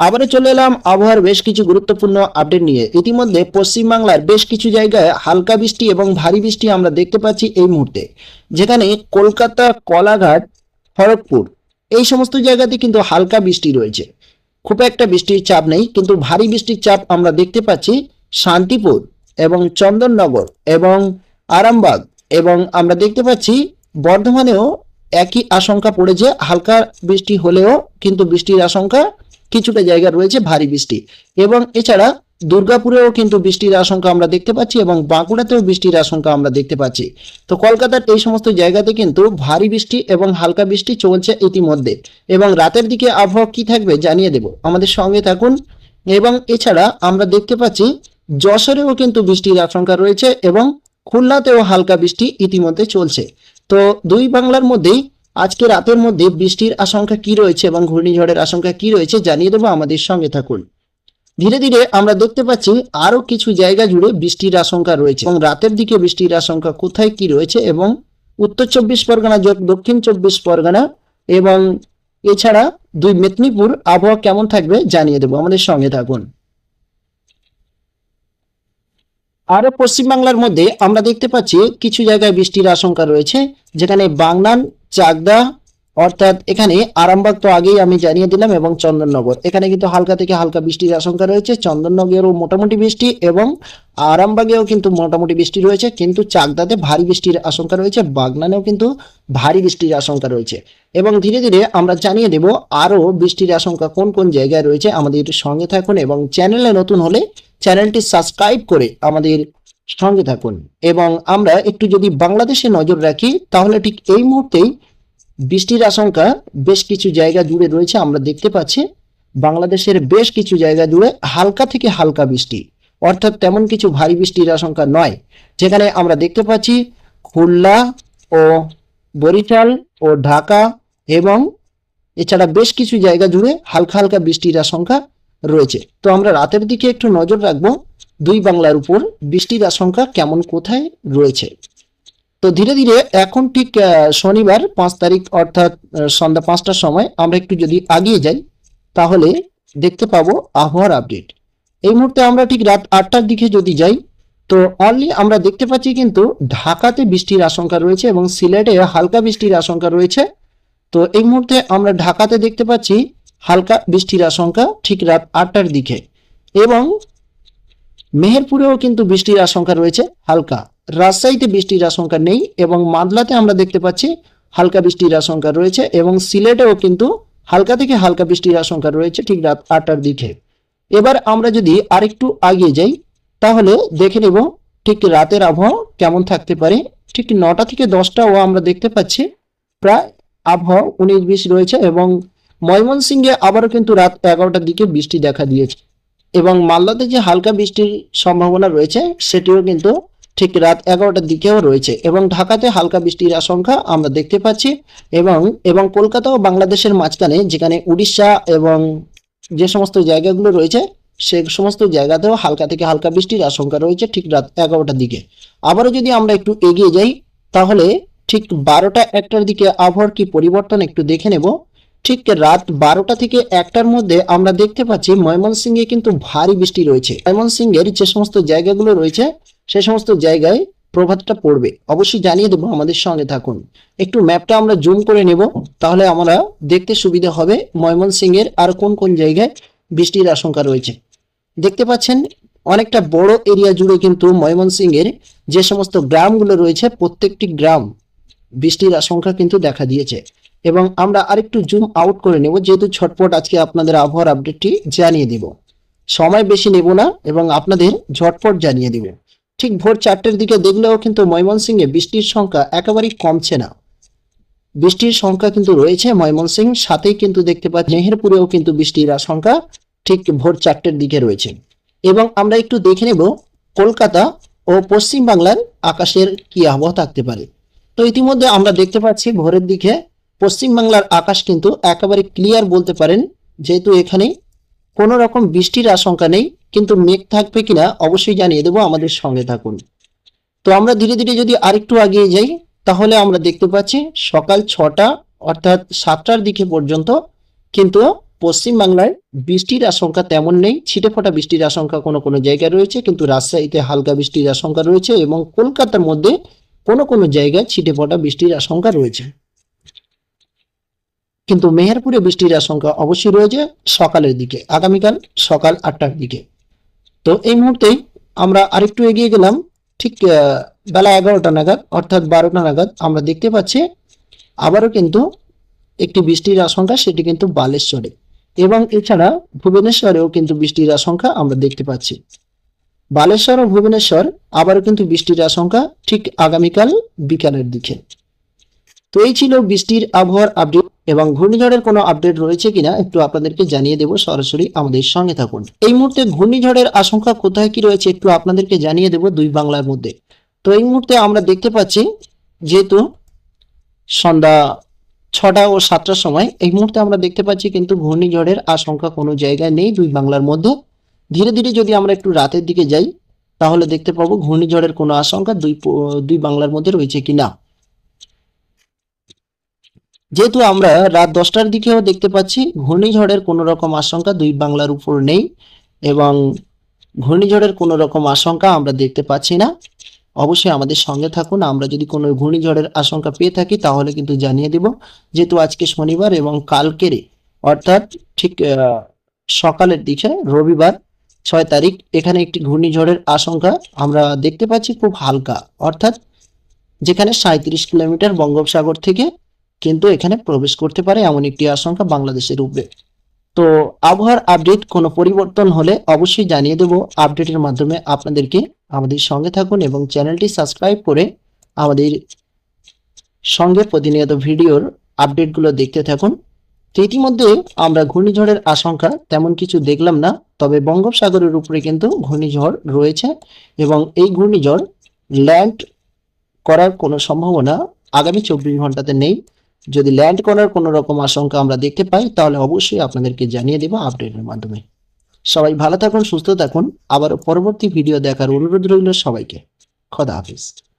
আবারও চলে এলাম আবহাওয়ার বেশ কিছু গুরুত্বপূর্ণ আপডেট নিয়ে। ইতিমধ্যে পশ্চিমবাংলার বেশ কিছু জায়গায় হালকা বৃষ্টি এবং ভারী বৃষ্টি আমরা দেখতে পাচ্ছি এই মুহূর্তে। যেখানে কলকাতা, কলাঘাট, খড়গপুর, এই সমস্ত জায়গাতে কিন্তু হালকা বৃষ্টি রয়েছে। খুব একটা বৃষ্টির চাপ নেই, কিন্তু ভারী বৃষ্টির চাপ আমরা দেখতে পাচ্ছি শান্তিপুর এবং চন্দননগর এবং আরামবাগ এবং আমরা দেখতে পাচ্ছি বর্ধমানেও একই আশঙ্কা পড়েছে। হালকা বৃষ্টি হলেও কিন্তু বৃষ্টির আশঙ্কা কিছুটা জায়গা রয়েছে ভারী বৃষ্টি। এবং এছাড়া দুর্গাপুরেও কিন্তু বৃষ্টির আশঙ্কা আমরা দেখতে পাচ্ছি এবং বাঁকুড়াতেও বৃষ্টির আশঙ্কা আমরা দেখতে পাচ্ছি। তো কলকাতার এই সমস্ত জায়গাতে কিন্তু ভারী বৃষ্টি এবং হালকা বৃষ্টি চলছে ইতিমধ্যে। এবং রাতের দিকে আবহাওয়া কি থাকবে জানিয়ে দেব। আমাদের সঙ্গে থাকুন। এবং এছাড়া আমরা দেখতে পাচ্ছি যশোরেও কিন্তু বৃষ্টির আশঙ্কা রয়েছে এবং খুলনাতেও হালকা বৃষ্টি ইতিমধ্যে চলছে। তো দুই বাংলার মধ্যেই আজকে রাতের মধ্যে বৃষ্টির আশঙ্কা কি রয়েছে এবং ঘূর্ণিঝড়ের আশঙ্কা কি রয়েছে জানিয়ে দেবো আমাদের সঙ্গে থাকুন। ধীরে ধীরে আমরা দেখতে পাচ্ছি আরও কিছু জায়গা জুড়ে বৃষ্টির আশঙ্কা রয়েছে এবং রাতের দিকে বৃষ্টির আশঙ্কা কোথায় কি রয়েছে এবং উত্তর চব্বিশ পরগনা দক্ষিণ চব্বিশ পরগনা এবং এছাড়া দুই মেদিনীপুর আবহাওয়া কেমন থাকবে জানিয়ে দেবো আমাদের সঙ্গে থাকুন। আরও পশ্চিমবাংলার মধ্যে আমরা দেখতে পাচ্ছি কিছু জায়গায় বৃষ্টির আশঙ্কা রয়েছে যেখানে বাংলান চাকদা, অর্থাৎ এখানে আরামবাগ তো আগেই আমি জানিয়ে দিলাম এবং চন্দননগর। এখানে কিন্তু হালকা থেকে হালকা বৃষ্টির আশঙ্কা রয়েছে, চন্দননগরেও মোটামুটি বৃষ্টি এবং আরামবাগেও কিন্তু মোটামুটি বৃষ্টি রয়েছে, কিন্তু চাকদাতে ভারী বৃষ্টির আশঙ্কা রয়েছে, বাগনানেও কিন্তু ভারী বৃষ্টির আশঙ্কা রয়েছে। এবং ধীরে ধীরে আমরা জানিয়ে দেব আরও বৃষ্টির আশঙ্কা কোন কোন জায়গায় রয়েছে আমাদের সঙ্গে থাকুন এবং চ্যানেলে নতুন হলে চ্যানেলটি সাবস্ক্রাইব করে আমাদের সঙ্গে থাকুন। এবং আমরা একটু যদি বাংলাদেশে নজর রাখি, তাহলে ঠিক এই মুহূর্তেই বৃষ্টির আশঙ্কা বেশ কিছু জায়গা জুড়ে রয়েছে। আমরা দেখতে পাচ্ছি বাংলাদেশের বেশ কিছু জায়গা জুড়ে হালকা থেকে হালকা বৃষ্টি। অর্থাৎ তেমন কিছু ভারী বৃষ্টির আশঙ্কা নয়। যেখানে আমরা দেখতে পাচ্ছি খুলনা ও বরিশাল ও ঢাকা এবং এছাড়া বেশ কিছু জায়গা জুড়ে হালকা হালকা বৃষ্টির আশঙ্কা রয়েছে। তো আমরা রাতের দিকে একটু নজর রাখব। দুই বাংলার উপর বৃষ্টির আশঙ্কা কেমন কোথায় রয়েছে? তো ধীরে ধীরে এখন ঠিক শনিবার পাঁচ তারিখ অর্থাৎ সন্ধ্যা পাঁচটার সময় আমরা একটু যদি আগিয়ে যাই, তাহলে দেখতে পাবো আবহাওয়ার আপডেট। এই মুহূর্তে আমরা ঠিক রাত আটটার দিকে যদি যাই, তো অনলি আমরা দেখতে পাচ্ছি কিন্তু ঢাকাতে বৃষ্টির আশঙ্কা রয়েছে এবং সিলেটে হালকা বৃষ্টির আশঙ্কা রয়েছে। তো এই মুহূর্তে আমরা ঢাকাতে দেখতে পাচ্ছি হালকা বৃষ্টির আশঙ্কা ঠিক রাত আটটার দিকে এবং মেহেরপুরেও কিন্তু বৃষ্টির আশঙ্কা রয়েছে, হালকা। রাজশাহীতে বৃষ্টির আশঙ্কা নেই এবং মাদলাতে আমরা দেখতে পাচ্ছি হালকা বৃষ্টির আশঙ্কা রয়েছে এবং সিলেটেও কিন্তু হালকা থেকে হালকা বৃষ্টির আশঙ্কা রয়েছে ঠিক রাত আটটার দিকে। এবার আমরা যদি আরেকটু আগিয়ে যাই, তাহলে দেখে নেব ঠিক রাতের আবহাওয়া কেমন থাকতে পারে। ঠিক নটা থেকে দশটাও আমরা দেখতে পাচ্ছি, প্রায় আবহাওয়া উনিশ বিশ রয়েছে এবং ময়মনসিংহে আবারও কিন্তু রাত এগারোটার দিকে বৃষ্টি দেখা দিয়েছে। এবং মালদাতে যে হালকা বৃষ্টির সম্ভাবনা রয়েছে, সেটিও কিন্তু ঠিক রাত এগারোটার দিকেও রয়েছে এবং ঢাকাতে হালকা বৃষ্টির আশঙ্কা আমরা দেখতে পাচ্ছি এবং এবং কলকাতা ও বাংলাদেশের মাঝখানে যেখানে উড়িষ্যা এবং যে সমস্ত জায়গাগুলো রয়েছে, সে সমস্ত জায়গাতেও হালকা থেকে হালকা বৃষ্টির আশঙ্কা রয়েছে ঠিক রাত এগারোটার দিকে। আবারও যদি আমরা একটু এগিয়ে যাই, তাহলে ঠিক বারোটা একটার দিকে আবহাওয়ার কি পরিবর্তন একটু দেখে নেব। ঠিক রাত বারোটা থেকে একটার মধ্যে আমরা দেখতে পাচ্ছি ময়মনসিংহে কিন্তু ভারী বৃষ্টি রয়েছে। ময়মনসিংহের যে সমস্ত জায়গাগুলো রয়েছে, সে সমস্ত জায়গায় প্রভাবটা পড়বে। অবশ্যই জানিয়ে দেবো, আমাদের সঙ্গে থাকুন। একটু ম্যাপটা আমরা জুম করে নেব, তাহলে আমরা দেখতে সুবিধা হবে ময়মনসিংহের আর কোন কোন জায়গায় বৃষ্টির আশঙ্কা রয়েছে। দেখতে পাচ্ছেন, অনেকটা বড় এরিয়া জুড়ে কিন্তু ময়মনসিংহের যে সমস্ত গ্রামগুলো রয়েছে, প্রত্যেকটি গ্রাম বৃষ্টির আশঙ্কা কিন্তু দেখা দিয়েছে। এবং আমরা আরেকটু জুম আউট করে নেব, যেহেতু ছটপট আজকে আপনাদের আবহাওয়ার আপডেটটি জানিয়ে দিব। সময় বেশি নেব না এবং আপনাদের ঝটপট জানিয়ে দিব। ঠিক ভোর চারটের দিকে দেখলেও কিন্তু ময়মনসিংহে বৃষ্টির সংখ্যা একেবারেই কমছে না। বৃষ্টির সংখ্যা কিন্তু রয়েছে ময়মনসিং, সাথেই কিন্তু দেখতে পাচ্ছি মেহেরপুরেও কিন্তু বৃষ্টির আশঙ্কা ঠিক ভোর চারটের দিকে রয়েছে। এবং আমরা একটু দেখে নেব কলকাতা ও পশ্চিম বাংলার আকাশের কি আবহাওয়া থাকতে পারে। তো ইতিমধ্যে আমরা দেখতে পাচ্ছি ভোরের দিকে পশ্চিম বাংলার আকাশ কিন্তু একেবারে ক্লিয়ার বলতে পারেন, যেহেতু এখানে কোনো রকম বৃষ্টির আশঙ্কা নেই, কিন্তু মেঘ থাকবে কিনা অবশ্যই জানিয়ে দেবো আমাদের সঙ্গে থাকুন। তো আমরা ধীরে ধীরে যদি আরেকটু এগিয়ে যাই, তাহলে আমরা দেখতে পাচ্ছি সকাল ছটা অর্থাৎ সাতটার দিকে পর্যন্ত কিন্তু পশ্চিমবাংলায় বৃষ্টির আশঙ্কা তেমন নেই, ছিটেফোঁটা বৃষ্টির আশঙ্কা কোনো কোনো জায়গায় রয়েছে, কিন্তু রাজশাহীতে হালকা বৃষ্টির আশঙ্কা রয়েছে এবং কলকাতার মধ্যে কোনো কোনো জায়গায় ছিটেফোঁটা বৃষ্টির আশঙ্কা রয়েছে। কিন্তু মেহেরপুরে বৃষ্টির আশঙ্কা অবশ্যই রয়েছে সকালের দিকে, আগামীকাল সকাল আটটার দিকে। তো এই মুহূর্তেই আমরা আরেকটু এগিয়ে গেলাম, ঠিক বেলা এগারোটা নাগাদ, অর্থাৎ বারোটা নাগাদ আমরা দেখতে পাচ্ছি আবারও কিন্তু একটি বৃষ্টির আশঙ্কা, সেটি কিন্তু বালেশ্বরে। এবং এছাড়া ভুবনেশ্বরেও কিন্তু বৃষ্টির আশঙ্কা আমরা দেখতে পাচ্ছি। বালেশ্বর ও ভুবনেশ্বর আবারও কিন্তু বৃষ্টির আশঙ্কা, ঠিক আগামীকাল বিকালের দিকে। তো এই ছিল বৃষ্টির আবহাওয়ার আপডেট এবং ঘূর্ণিঝড়ের কোনো আপডেট রয়েছে কিনা একটু আপনাদেরকে জানিয়ে দেব সরাসরি আমাদের সঙ্গে থাকুন। এই মুহূর্তে ঘূর্ণিঝড়ের আশঙ্কা কোথায় কি রয়েছে একটু আপনাদেরকে জানিয়ে দেব দুই বাংলার মধ্যে। তো এই মুহূর্তে আমরা দেখতে পাচ্ছি যেহেতু সন্ধ্যা ছটা ও সাতটার সময়, এই মুহূর্তে আমরা দেখতে পাচ্ছি কিন্তু ঘূর্ণিঝড়ের আশঙ্কা কোনো জায়গায় নেই দুই বাংলার মধ্যে। ধীরে ধীরে যদি আমরা একটু রাতের দিকে যাই, তাহলে দেখতে পাবো ঘূর্ণিঝড়ের কোনো আশঙ্কা দুই দুই বাংলার মধ্যে রয়েছে কিনা। যেহেতু আমরা রাত দশটার দিকেও দেখতে পাচ্ছি, ঘূর্ণিঝড়ের কোনো রকম আশঙ্কা দুই বাংলার উপর নেই এবং ঘূর্ণিঝড়ের কোনো রকম আশঙ্কা আমরা দেখতে পাচ্ছি না। অবশ্যই আমাদের সঙ্গে থাকুন, আমরা যদি কোনো ঘূর্ণিঝড়ের আশঙ্কা পেয়ে থাকি তাহলে কিন্তু জানিয়ে দেব। যেহেতু আজকে শনিবার এবং কালকের, অর্থাৎ ঠিক সকালের দিকে, রবিবার ছয় তারিখ, এখানে একটি ঘূর্ণিঝড়ের আশঙ্কা আমরা দেখতে পাচ্ছি খুব হালকা। অর্থাৎ যেখানে সাঁত্রিশ কিলোমিটার বঙ্গোপসাগর থেকে কিন্তু এখানে প্রবেশ করতে পারে এমন একটি আশঙ্কা বাংলাদেশের উপরে। তো আবহাওয়ার আপডেট কোনো পরিবর্তন হলে অবশ্যই জানিয়ে দেব। আপডেটের মাধ্যমে আপনাদেরকে আমাদের সঙ্গে থাকুন এবং চ্যানেলটি সাবস্ক্রাইব করে আমাদের সঙ্গে প্রতিনিয়ত ভিডিওর আপডেটগুলো দেখতে থাকুন। তো ইতিমধ্যে আমরা ঘূর্ণিঝড়ের আশঙ্কা তেমন কিছু দেখলাম না, তবে বঙ্গোপসাগরের উপরে কিন্তু ঘূর্ণিঝড় রয়েছে এবং এই ঘূর্ণিঝড় ল্যান্ড করার কোনো সম্ভাবনা আগামী চব্বিশ ঘন্টাতে নেই। যদি ল্যান্ড করার কোনো রকম আশঙ্কা আমরা দেখতে পাই, তাহলে অবশ্যই আপনাদেরকে জানিয়ে দেবো আপডেটের মাধ্যমে। সবাই ভালো থাকুন, সুস্থ থাকুন। আবার পরবর্তী ভিডিও দেখার অনুরোধ রইল সবাইকে। খোদা হাফিজ।